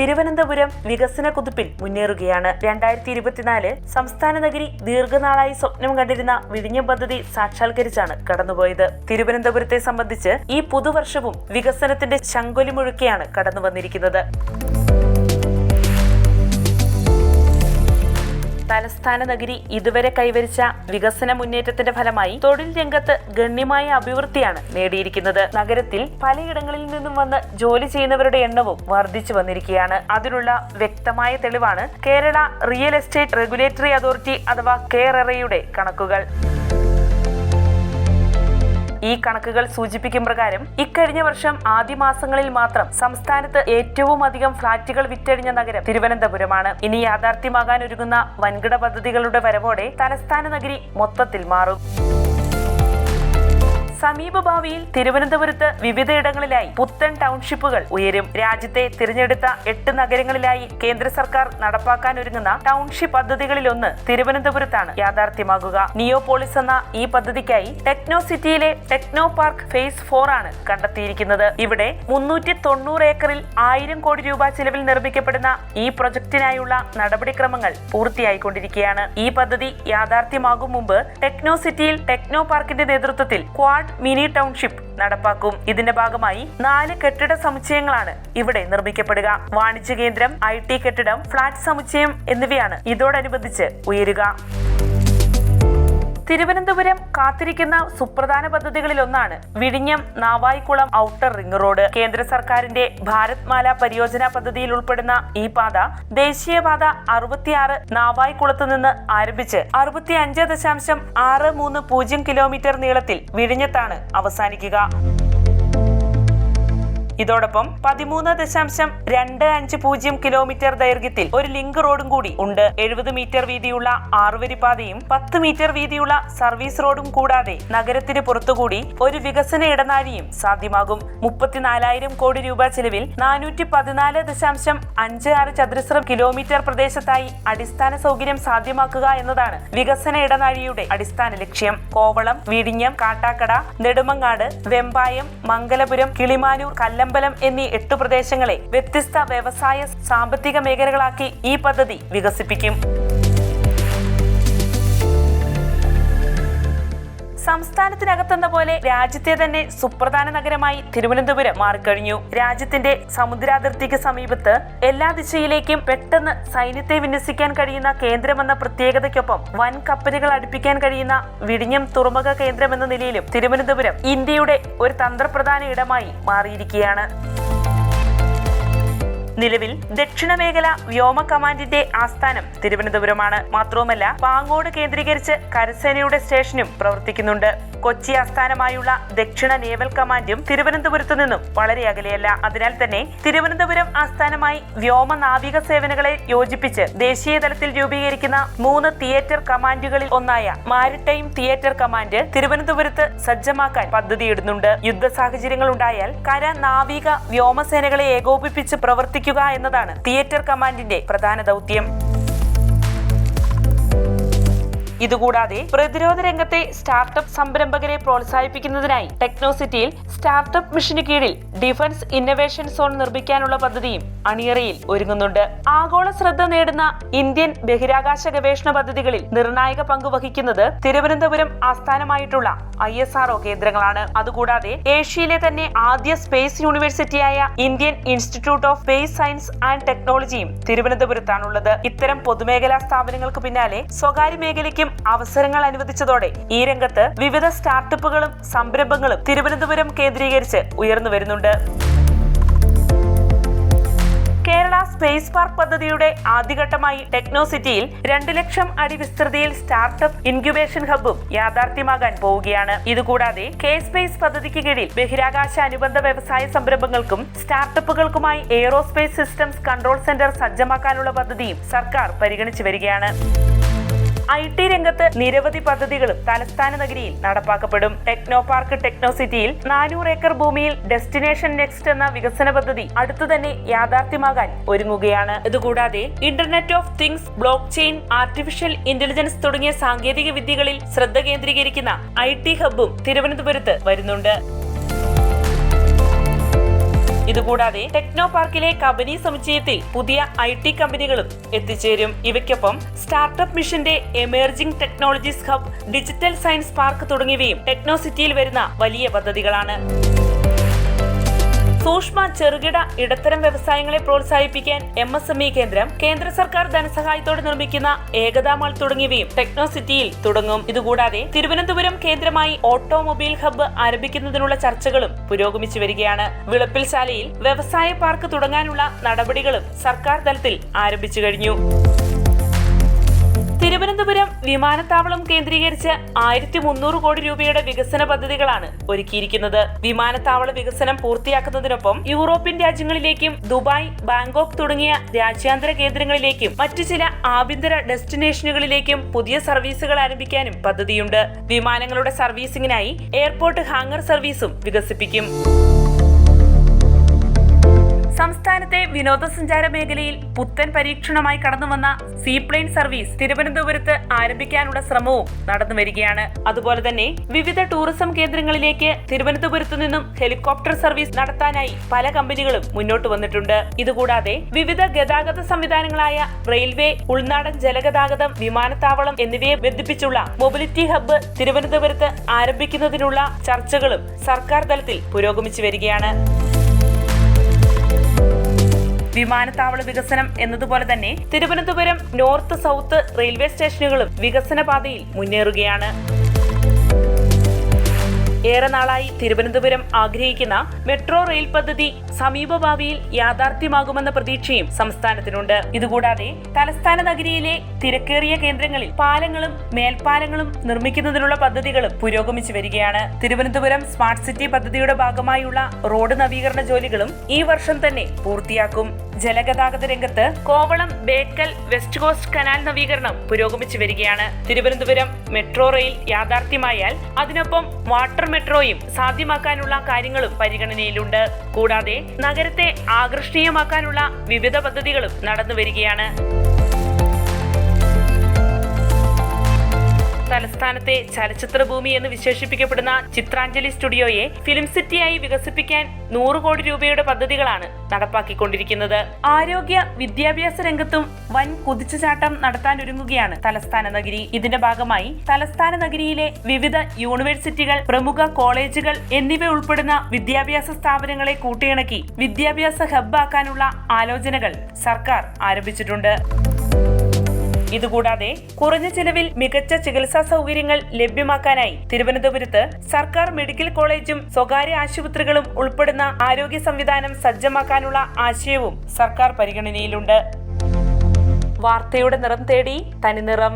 തിരുവനന്തപുരം വികസന കുതിപ്പിൽ മുന്നേറുകയാണ്. രണ്ടായിരത്തി ഇരുപത്തിനാല് സംസ്ഥാന നഗരി ദീർഘനാളായി സ്വപ്നം കണ്ടിരുന്ന വിഴിഞ്ഞം പദ്ധതി സാക്ഷാത്കരിച്ചാണ് കടന്നുപോയത്. തിരുവനന്തപുരത്തെ സംബന്ധിച്ച് ഈ പുതുവർഷവും വികസനത്തിന്റെ ശങ്കൊലി മുഴുക്കെയാണ് കടന്നു വന്നിരിക്കുന്നത് തലസ്ഥാന നഗരി ഇതുവരെ കൈവരിച്ച വികസന മുന്നേറ്റത്തിന്റെ ഫലമായി തൊഴിൽ രംഗത്ത് ഗണ്യമായ അഭിവൃദ്ധിയാണ് നേടിയിരിക്കുന്നത്. നഗരത്തിൽ പലയിടങ്ങളിൽ നിന്നും വന്ന് ജോലി ചെയ്യുന്നവരുടെ എണ്ണവും വർദ്ധിച്ചു വന്നിരിക്കുകയാണ്. അതിനുള്ള വ്യക്തമായ തെളിവാണ് Kerala real estate regulatory authority അഥവാ കേരറയുടെ കണക്കുകൾ. ഈ കണക്കുകൾ സൂചിപ്പിക്കും പ്രകാരം ഇക്കഴിഞ്ഞ വർഷം ആദ്യ മാസങ്ങളിൽ മാത്രം സംസ്ഥാനത്ത് ഏറ്റവും അധികം ഫ്ളാറ്റുകൾ വിറ്റഴിഞ്ഞ നഗരം തിരുവനന്തപുരമാണ്. ഇനി യാഥാർത്ഥ്യമാകാൻ ഒരുങ്ങുന്ന വൻകിട പദ്ധതികളുടെ വരവോടെ തലസ്ഥാന നഗരി മൊത്തത്തിൽ മാറും. സമീപ ഭാവിയിൽ തിരുവനന്തപുരത്ത് വിവിധയിടങ്ങളിലായി പുത്തൻ ടൗൺഷിപ്പുകൾ ഉയരും. രാജ്യത്തെ തിരഞ്ഞെടുത്ത എട്ട് നഗരങ്ങളിലായി കേന്ദ്ര സർക്കാർ നടപ്പാക്കാൻ ഒരുങ്ങുന്ന ടൗൺഷിപ്പ് പദ്ധതികളിലൊന്ന് തിരുവനന്തപുരത്താണ് യാഥാർത്ഥ്യമാകുക. നിയോപോളിസ് എന്ന ഈ പദ്ധതിക്കായി ടെക്നോ സിറ്റിയിലെ ടെക്നോ പാർക്ക് ഫേസ് ഫോർ ആണ് കണ്ടെത്തിയിരിക്കുന്നത്. ഇവിടെ മുന്നൂറ്റി തൊണ്ണൂറ് ഏക്കറിൽ ആയിരം കോടി രൂപ ചിലവിൽ നിർമ്മിക്കപ്പെടുന്ന ഈ പ്രൊജക്ടിനായുള്ള നടപടിക്രമങ്ങൾ പൂർത്തിയായിക്കൊണ്ടിരിക്കുകയാണ്. ഈ പദ്ധതി യാഥാർത്ഥ്യമാകും മുമ്പ് ടെക്നോ സിറ്റിയിൽ ടെക്നോ പാർക്കിന്റെ നേതൃത്വത്തിൽ ക്വാഡ് മിനി ടൗൺഷിപ്പ് നടപ്പാക്കും. ഇതിന്റെ ഭാഗമായി നാല് കെട്ടിട സമുച്ചയങ്ങളാണ് ഇവിടെ നിർമ്മിക്കപ്പെടുക. വാണിജ്യ കേന്ദ്രം ഐ ടി കെട്ടിടം ഫ്ളാറ്റ് സമുച്ചയം എന്നിവയാണ് ഇതോടനുബന്ധിച്ച് ഉയരുക. തിരുവനന്തപുരം കാത്തിരിക്കുന്ന സുപ്രധാന പദ്ധതികളിലൊന്നാണ് വിഴിഞ്ഞം നാവായിക്കുളം ഔട്ടർ റിംഗ് റോഡ്. കേന്ദ്ര സർക്കാരിന്റെ ഭാരത് മാല പരിയോജന പദ്ധതിയിൽ ഉൾപ്പെടുന്ന ഈ പാത ദേശീയപാത അറുപത്തിയാറ് നാവായിക്കുളത്ത് നിന്ന് ആരംഭിച്ച് അറുപത്തി അഞ്ച് ദശാംശം ആറ് മൂന്ന് പൂജ്യം കിലോമീറ്റർ നീളത്തിൽ വിഴിഞ്ഞത്താണ് അവസാനിക്കുക. ഇതോടൊപ്പം പതിമൂന്ന് ദശാംശം രണ്ട് അഞ്ച് പൂജ്യം കിലോമീറ്റർ ദൈർഘ്യത്തിൽ ഒരു ലിങ്ക് റോഡും കൂടി ഉണ്ട്. എഴുപത് മീറ്റർ വീതിയുള്ള ആറുവരി പാതയും പത്ത് മീറ്റർ വീതിയുള്ള സർവീസ് റോഡും കൂടാതെ നഗരത്തിന് പുറത്തുകൂടി ഒരു വികസന ഇടനാഴിയും സാധ്യമാകും. മുപ്പത്തിനാലായിരം കോടി രൂപ ചെലവിൽ നാനൂറ്റി പതിനാല് ദശാംശം അഞ്ച് ആറ് ചതുരശ്ര കിലോമീറ്റർ പ്രദേശത്തായി അടിസ്ഥാന സൗകര്യം സാധ്യമാക്കുക എന്നതാണ് വികസന ഇടനാഴിയുടെ അടിസ്ഥാന ലക്ഷ്യം. കോവളം വിഴിഞ്ഞം കാട്ടാക്കട നെടുമങ്ങാട് വെമ്പായം മംഗലപുരം കിളിമാനൂർ കല്ലമ്പലം എന്നീ എട്ടു പ്രദേശങ്ങളെ വ്യത്യസ്ത വ്യവസായ സാമ്പത്തിക മേഖലകളാക്കി ഈ പദ്ധതി വികസിപ്പിക്കും. സംസ്ഥാനത്തിനകത്തെന്ന പോലെ രാജ്യത്തെ തന്നെ സുപ്രധാന നഗരമായി തിരുവനന്തപുരം മാറിക്കഴിഞ്ഞു. രാജ്യത്തിന്റെ സമുദ്രാതിർത്തിക്ക് സമീപത്ത് എല്ലാ ദിശയിലേക്കും പെട്ടെന്ന് സൈന്യത്തെ വിന്യസിക്കാൻ കഴിയുന്ന കേന്ദ്രമെന്ന പ്രത്യേകതയ്ക്കൊപ്പം വൻ കപ്പലുകൾ അടുപ്പിക്കാൻ കഴിയുന്ന വിഴിഞ്ഞം തുറമുഖ കേന്ദ്രമെന്ന നിലയിലും തിരുവനന്തപുരം ഇന്ത്യയുടെ ഒരു തന്ത്രപ്രധാന ഇടമായി മാറിയിരിക്കുകയാണ്. നിലവിൽ ദക്ഷിണ മേഖല വ്യോമ കമാൻഡിന്റെ ആസ്ഥാനം തിരുവനന്തപുരമാണ്. മാത്രവുമല്ല പാങ്ങോട് കേന്ദ്രീകരിച്ച് കരസേനയുടെ സ്റ്റേഷനും പ്രവർത്തിക്കുന്നുണ്ട്. കൊച്ചി ആസ്ഥാനമായുള്ള ദക്ഷിണ നേവൽ കമാൻഡും തിരുവനന്തപുരത്തു നിന്നും വളരെ അകലെയല്ല. അതിനാൽ തന്നെ തിരുവനന്തപുരം ആസ്ഥാനമായി വ്യോമ നാവിക സേവനങ്ങളെ യോജിപ്പിച്ച് ദേശീയ തലത്തിൽ രൂപീകരിക്കുന്ന മൂന്ന് തിയേറ്റർ കമാൻഡുകളിൽ ഒന്നായ മാരിടൈം തിയേറ്റർ കമാൻഡ് തിരുവനന്തപുരത്ത് സജ്ജമാക്കാൻ പദ്ധതിയിടുന്നുണ്ട്. യുദ്ധ സാഹചര്യങ്ങൾ ഉണ്ടായാൽ കര നാവിക വ്യോമസേനകളെ ഏകോപിപ്പിച്ച് പ്രവർത്തിക്കുക എന്നതാണ് തിയേറ്റർ കമാൻഡിന്റെ പ്രധാന ദൗത്യം. ഇതുകൂടാതെ പ്രതിരോധ രംഗത്തെ സ്റ്റാർട്ടപ്പ് സംരംഭകരെ പ്രോത്സാഹിപ്പിക്കുന്നതിനായി ടെക്നോസിറ്റിയിൽ സ്റ്റാർട്ടപ്പ് മിഷന് കീഴിൽ ഡിഫൻസ് ഇന്നവേഷൻ സോൺ നിർമ്മിക്കാനുള്ള പദ്ധതിയും അണിയറയിൽ ഒരുങ്ങുന്നുണ്ട്. ആഗോള ശ്രദ്ധ നേടുന്ന ഇന്ത്യൻ ബഹിരാകാശ ഗവേഷണ പദ്ധതികളിൽ നിർണായക പങ്ക് വഹിക്കുന്നത് തിരുവനന്തപുരം ആസ്ഥാനമായിട്ടുള്ള ഐ എസ് ആർഒ കേന്ദ്രങ്ങളാണ്. അതുകൂടാതെ ഏഷ്യയിലെ തന്നെ ആദ്യ space യൂണിവേഴ്സിറ്റിയായ Indian institute of space science and ടെക്നോളജിയും തിരുവനന്തപുരത്താണുള്ളത്. ഇത്തരം പൊതുമേഖലാ സ്ഥാപനങ്ങൾക്ക് പിന്നാലെ സ്വകാര്യ മേഖലയ്ക്കും അവസരങ്ങൾ അനുവദിച്ചതോടെ ഈ രംഗത്ത് വിവിധ സ്റ്റാർട്ടപ്പുകളും സംരംഭങ്ങളും തിരുവനന്തപുരം കേന്ദ്രീകരിച്ച് ഉയർന്നു വരുന്നുണ്ട്. കേരള സ്പേസ് പാർക്ക് പദ്ധതിയുടെ ആദ്യഘട്ടമായി ടെക്നോസിറ്റിയിൽ രണ്ട് ലക്ഷം അടി വിസ്തൃതിയിൽ സ്റ്റാർട്ടപ്പ് ഇൻക്യുബേഷൻ ഹബ്ബും യാഥാർത്ഥ്യമാകാൻ പോവുകയാണ്. ഇതുകൂടാതെ കെ സ്പേസ് പദ്ധതിക്ക് കീഴിൽ ബഹിരാകാശ അനുബന്ധ വ്യവസായ സംരംഭങ്ങൾക്കും സ്റ്റാർട്ടപ്പുകൾക്കുമായി എയ്റോസ്പേസ് സിസ്റ്റംസ് കൺട്രോൾ സെന്റർ സജ്ജമാക്കാനുള്ള പദ്ധതിയും സർക്കാർ പരിഗണിച്ചു വരികയാണ്. ഐ ടി രംഗത്ത് നിരവധി പദ്ധതികളും തലസ്ഥാന നഗരിയിൽ നടപ്പാക്കപ്പെടും. ടെക്നോ പാർക്ക് ടെക്നോ സിറ്റിയിൽ നാനൂറ് ഏക്കർ ഭൂമിയിൽ ഡെസ്റ്റിനേഷൻ നെക്സ്റ്റ് എന്ന വികസന പദ്ധതി അടുത്തു തന്നെ യാഥാർത്ഥ്യമാകാൻ ഒരുങ്ങുകയാണ്. ഇതുകൂടാതെ internet of things blockchain artificial intelligence തുടങ്ങിയ സാങ്കേതിക വിദ്യകളിൽ ശ്രദ്ധ കേന്ദ്രീകരിക്കുന്ന ഐ ടി ഹബ്ബും തിരുവനന്തപുരത്ത് വരുന്നുണ്ട്. ഇതുകൂടാതെ ടെക്നോ പാർക്കിലെ കമ്പനി സമുച്ചയത്തിൽ പുതിയ ഐ ടി കമ്പനികളും എത്തിച്ചേരും. ഇവയ്ക്കൊപ്പം സ്റ്റാർട്ടപ്പ് മിഷന്റെ emerging technologies hub digital science park തുടങ്ങിയവയും ടെക്നോ സിറ്റിയിൽ വരുന്ന വലിയ പദ്ധതികളാണ്. സൂക്ഷ്മ ചെറുകിട ഇടത്തരം വ്യവസായങ്ങളെ പ്രോത്സാഹിപ്പിക്കാൻ എം എസ് എം ഇ കേന്ദ്രം കേന്ദ്ര സർക്കാർ ധനസഹായത്തോടെ നിർമ്മിക്കുന്ന ഏകതാ മാൾ തുടങ്ങിയവയും ടെക്നോ സിറ്റിയിൽ തുടങ്ങും. ഇതുകൂടാതെ തിരുവനന്തപുരം കേന്ദ്രമായി ഓട്ടോമൊബൈൽ ഹബ്ബ് ആരംഭിക്കുന്നതിനുള്ള ചർച്ചകളും പുരോഗമിച്ചു വരികയാണ്. വിളപ്പിൽ ശാലയിൽ വ്യവസായ പാർക്ക് തുടങ്ങാനുള്ള നടപടികളും സർക്കാർ തലത്തിൽ ആരംഭിച്ചു കഴിഞ്ഞു. തിരുവനന്തപുരം വിമാനത്താവളം കേന്ദ്രീകരിച്ച് ആയിരത്തി മുന്നൂറ് കോടി രൂപയുടെ വികസന പദ്ധതികളാണ് ഒരുക്കിയിരിക്കുന്നത്. വിമാനത്താവള വികസനം പൂർത്തിയാക്കുന്നതിനൊപ്പം യൂറോപ്യൻ രാജ്യങ്ങളിലേക്കും ദുബായ് ബാങ്കോക്ക് തുടങ്ങിയ രാജ്യാന്തര കേന്ദ്രങ്ങളിലേക്കും മറ്റു ചില ആഭ്യന്തര ഡെസ്റ്റിനേഷനുകളിലേക്കും പുതിയ സർവീസുകൾ ആരംഭിക്കാനും പദ്ധതിയുണ്ട്. വിമാനങ്ങളുടെ സർവീസിംഗിനായി എയർപോർട്ട് ഹാങ്ങർ സർവീസും വികസിപ്പിക്കും. സംസ്ഥാനത്തെ വിനോദസഞ്ചാര മേഖലയിൽ പുത്തൻ പരീക്ഷണമായി കടന്നുവന്ന സീപ്ലെയിൻ സർവീസ് തിരുവനന്തപുരത്ത് ആരംഭിക്കാനുള്ള ശ്രമവും നടന്നു വരികയാണ്. അതുപോലെ തന്നെ വിവിധ ടൂറിസം കേന്ദ്രങ്ങളിലേക്ക് തിരുവനന്തപുരത്തു നിന്നും ഹെലികോപ്റ്റർ സർവീസ് നടത്താനായി പല കമ്പനികളും മുന്നോട്ട് വന്നിട്ടുണ്ട്. ഇതുകൂടാതെ വിവിധ ഗതാഗത സംവിധാനങ്ങളായ റെയിൽവേ ഉൾനാടൻ ജലഗതാഗതം വിമാനത്താവളം എന്നിവയെ ബന്ധിപ്പിച്ചുള്ള മൊബിലിറ്റി ഹബ്ബ് തിരുവനന്തപുരത്ത് ആരംഭിക്കുന്നതിനുള്ള ചർച്ചകളും സർക്കാർ തലത്തിൽ പുരോഗമിച്ചു വരികയാണ്. വിമാനത്താവള വികസനം എന്നതുപോലെ തന്നെ തിരുവനന്തപുരം നോർത്ത് സൗത്ത് റെയിൽവേ സ്റ്റേഷനുകളും വികസന പാതയിൽ മുന്നേറുകയാണ്. ഏറെ നാളായി തിരുവനന്തപുരം ആഗ്രഹിക്കുന്ന മെട്രോ റെയിൽ പദ്ധതി സമീപഭാവിയിൽ യാഥാർത്ഥ്യമാകുമെന്ന പ്രതീക്ഷയും സംസ്ഥാനത്തിനുണ്ട്. ഇതുകൂടാതെ തലസ്ഥാന നഗരിയിലെ തിരക്കേറിയ കേന്ദ്രങ്ങളിൽ പാലങ്ങളും മേൽപ്പാലങ്ങളും നിർമ്മിക്കുന്നതിനുള്ള പദ്ധതികളും പുരോഗമിച്ചു വരികയാണ്. തിരുവനന്തപുരം സ്മാർട്ട് സിറ്റി പദ്ധതിയുടെ ഭാഗമായുള്ള റോഡ് നവീകരണ ജോലികളും ഈ വർഷം തന്നെ പൂർത്തിയാക്കും. ജലഗതാഗത രംഗത്ത് Kovalam Bekal west coast canal നവീകരണം പുരോഗമിച്ചു വരികയാണ്. തിരുവനന്തപുരം മെട്രോ റെയിൽ യാഥാർത്ഥ്യമായാൽ അതിനൊപ്പം വാട്ടർ മെട്രോയും സാധ്യമാക്കാനുള്ള കാര്യങ്ങളും പരിഗണനയിലുണ്ട്. കൂടാതെ നഗരത്തെ ആകർഷണീയമാക്കാനുള്ള വിവിധ പദ്ധതികളും നടന്നു തലസ്ഥാനത്തെ ചലച്ചിത്ര ഭൂമി എന്ന് വിശേഷിപ്പിക്കപ്പെടുന്ന ചിത്രാഞ്ജലി സ്റ്റുഡിയോയെ ഫിലിം സിറ്റിയായി വികസിപ്പിക്കാൻ നൂറ് കോടി രൂപയുടെ പദ്ധതികളാണ് നടപ്പാക്കിക്കൊണ്ടിരിക്കുന്നത്. ആരോഗ്യ വിദ്യാഭ്യാസ രംഗത്തും വൻ കുതിച്ചുചാട്ടം നടത്താൻ ഒരുങ്ങുകയാണ് തലസ്ഥാന നഗരി. ഇതിന്റെ ഭാഗമായി തലസ്ഥാന നഗരിയിലെ വിവിധ യൂണിവേഴ്സിറ്റികൾ പ്രമുഖ കോളേജുകൾ എന്നിവ ഉൾപ്പെടുന്ന വിദ്യാഭ്യാസ സ്ഥാപനങ്ങളെ കൂട്ടിയിണക്കി വിദ്യാഭ്യാസ ഹബ്ബാക്കാനുള്ള ആലോചനകൾ സർക്കാർ ആരംഭിച്ചിട്ടുണ്ട്. ഇതുകൂടാതെ കുറഞ്ഞ ചിലവിൽ മികച്ച ചികിത്സാ സൗകര്യങ്ങൾ ലഭ്യമാക്കാനായി തിരുവനന്തപുരത്ത് സർക്കാർ മെഡിക്കൽ കോളേജും സ്വകാര്യ ആശുപത്രികളും ഉൾപ്പെടുന്ന ആരോഗ്യ സംവിധാനം സജ്ജമാക്കാനുള്ള ആശയവും സർക്കാർ പരിഗണനയിലുണ്ട്. വാർത്തയുടെ നിറം തേടി തനിനിറം